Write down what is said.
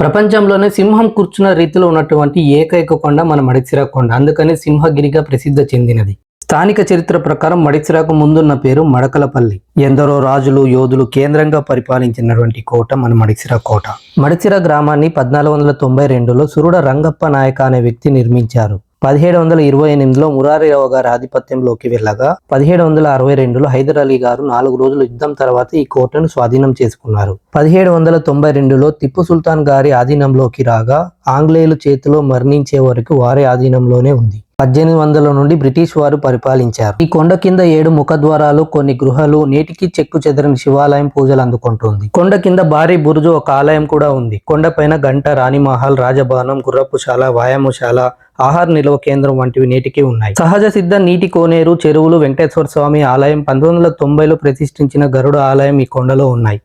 ప్రపంచంలోనే సింహం కూర్చున్న రీతిలో ఉన్నటువంటి ఏకైక కొండ మన మడిసిరా కొండ. అందుకని సింహగిరిగా ప్రసిద్ధి చెందినది. స్థానిక చరిత్ర ప్రకారం మడిసిరాకు ముందున్న పేరు మడకలపల్లి. ఎందరో రాజులు యోధులు కేంద్రంగా పరిపాలించినటువంటి కోట మన మడిసిరా కోట. మడిసిరా గ్రామాన్ని పద్నాలుగు వందల తొంభై రెండులో సురుడ రంగప్ప నాయక అనే వ్యక్తి నిర్మించారు. పదిహేడు వందల ఇరవై ఎనిమిదిలో మురారిరావు గారి ఆధిపత్యంలోకి వెళ్ళగా పదిహేడు వందల అరవై రెండులో హైదర్ అలీ గారు నాలుగు రోజుల యుద్ధం తర్వాత ఈ కోటను స్వాధీనం చేసుకున్నారు. పదిహేడు వందల తొంభై రెండులో టిప్పు సుల్తాన్ గారి ఆధీనంలోకి రాగా ఆంగ్లేయుల చేతిలో మరణించే వరకు వారి ఆధీనంలోనే ఉంది. పద్దెనిమిది వందల నుండి బ్రిటిష్ వారు పరిపాలించారు. ఈ కొండ కింద ఏడు ముఖద్వారాలు కొన్ని గృహలు నేటికి చెక్కు చెదరని శివాలయం పూజలు అందుకుంటుంది. కొండ కింద భారీ బురుజు ఒక ఆలయం కూడా ఉంది. కొండపైన గంట రాణిమహల్ రాజభవనం గుర్రపుశాల వ్యాయామశాల ఆహార నిల్వ కేంద్రం వంటివి నేటికి ఉన్నాయి. సహజ సిద్ధ నీటి కోనేరు చెరువులు వెంకటేశ్వర స్వామి ఆలయం పంతొమ్మిది వందల తొంభైలో ప్రతిష్ఠించిన గరుడ ఆలయం ఈ కొండలో ఉన్నాయి.